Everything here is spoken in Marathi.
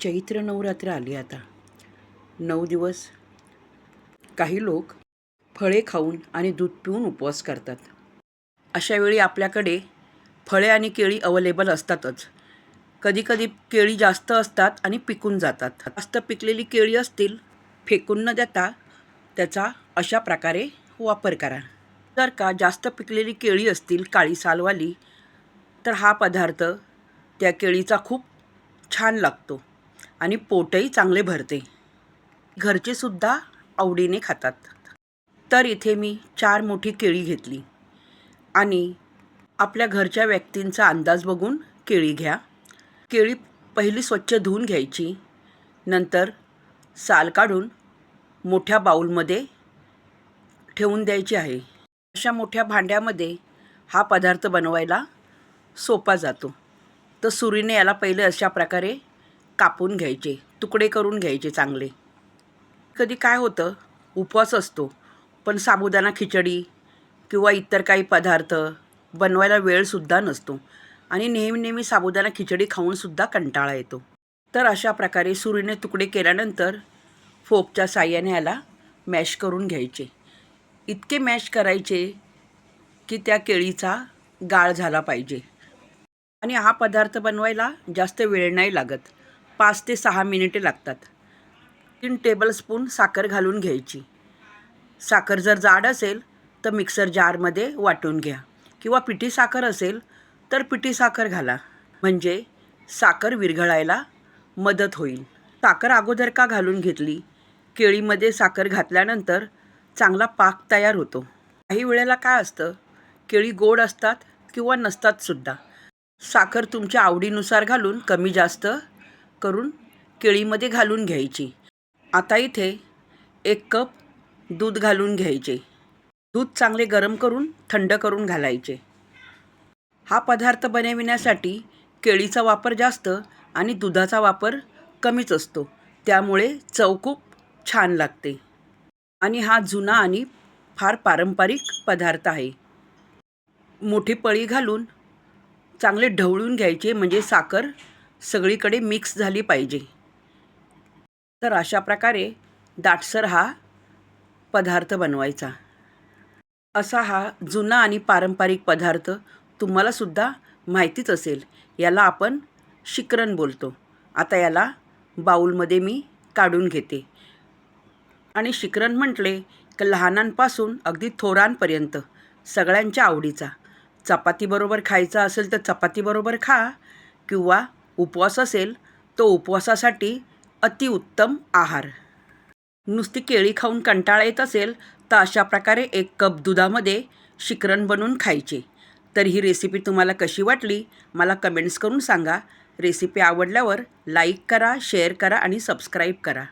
चैत्र नवरात्र आली आता. नऊ दिवस काही लोक फळे खाऊन आणि दूध पिऊन उपवास करतात. अशावेळी आपल्याकडे फळे आणि केळी अवेलेबल असतातच. कधीकधी केळी जास्त असतात आणि पिकून जातात. जास्त पिकलेली केळी असतील फेकून न देता त्याचा अशा प्रकारे वापर करा. जर का जास्त पिकलेली केळी असतील काळी सालवाली तर हा पदार्थ त्या केळीचा खूप छान लागतो. आणि पोटही चांगले भरते. घरचेसुद्धा आवडीने खातात. तर इथे मी चार मोठी केळी घेतली. आणि आपल्या घरच्या व्यक्तींचा अंदाज बघून केळी घ्या. केळी पहिली स्वच्छ धुवून घ्यायची. नंतर साल काढून मोठ्या बाऊलमध्ये ठेवून द्यायची आहे. अशा मोठ्या भांड्यामध्ये हा पदार्थ बनवायला सोपा जातो. तर सुरीने याला पहिले अशा प्रकारे कापून घ्यायचे तुकडे करून घ्यायचे चांगले. कधी काय होतं उपवास असतो पण साबुदाणा खिचडी किंवा इतर काही पदार्थ बनवायला वेळसुद्धा नसतो आणि नेहमी नेहमी साबुदाणा खिचडी खाऊनसुद्धा कंटाळा येतो. तर अशा प्रकारे सुरीने तुकडे केल्यानंतर फोकच्या साह्याने याला मॅश करून घ्यायचे. इतके मॅश करायचे की त्या केळीचा गाळ झाला पाहिजे. आणि हा पदार्थ बनवायला जास्त वेळ नाही लागत. पाच ते सहा मिनिटे लागतात. तीन टेबलस्पून साखर घालून घ्यायची. साखर जर जाड असेल तर मिक्सर जारमध्ये वाटून घ्या. किंवा पिठी साखर असेल तर पिठी साखर घाला. म्हणजे साखर विरघळायला मदत होईल. साखर अगोदर का घालून घेतली? केळीमध्ये साखर घातल्यानंतर चांगला पाक तयार होतो. काही वेळेला काय असतं? केळी गोड असतात किंवा नसतात सुद्धा. साखर तुमच्या आवडीनुसार घालून कमी जास्त करून केळीमध्ये घालून घ्यायची. आता इथे एक कप दूध घालून घ्यायचे. दूध चांगले गरम करून थंड करून घालायचे. हा पदार्थ बनविण्यासाठी केळीचा वापर जास्त आणि दुधाचा वापर कमीच असतो. त्यामुळे चव खूप छान लागते. आणि हा जुना आणि फार पारंपरिक पदार्थ आहे. मोठी पळी घालून चांगले ढवळून घ्यायचे म्हणजे साखर सगळीकडे मिक्स झाली पाहिजे. तर अशा प्रकारे दाटसर हा पदार्थ बनवायचा. असा हा जुना आणि पारंपरिक पदार्थ तुम्हालासुद्धा माहितीच असेल. याला आपण शिकरण बोलतो. आता याला बाऊलमध्ये मी काढून घेते. आणि शिकरण म्हटले की लहानांपासून अगदी थोरांपर्यंत सगळ्यांच्या आवडीचा. चपातीबरोबर खायचा असेल तर चपातीबरोबर खा किंवा उपवास असेल तो उपवासासाठी अतिउत्तम आहार. नुसती केळी खाऊन कंटाळा येत असेल तर अशा प्रकारे एक कप दुधामध्ये शिकरण बनवून खायचे. तर ही रेसिपी तुम्हाला कशी वाटली मला कमेंट्स करून सांगा. रेसिपी आवडल्यावर लाईक करा शेअर करा आणि सबस्क्राईब करा.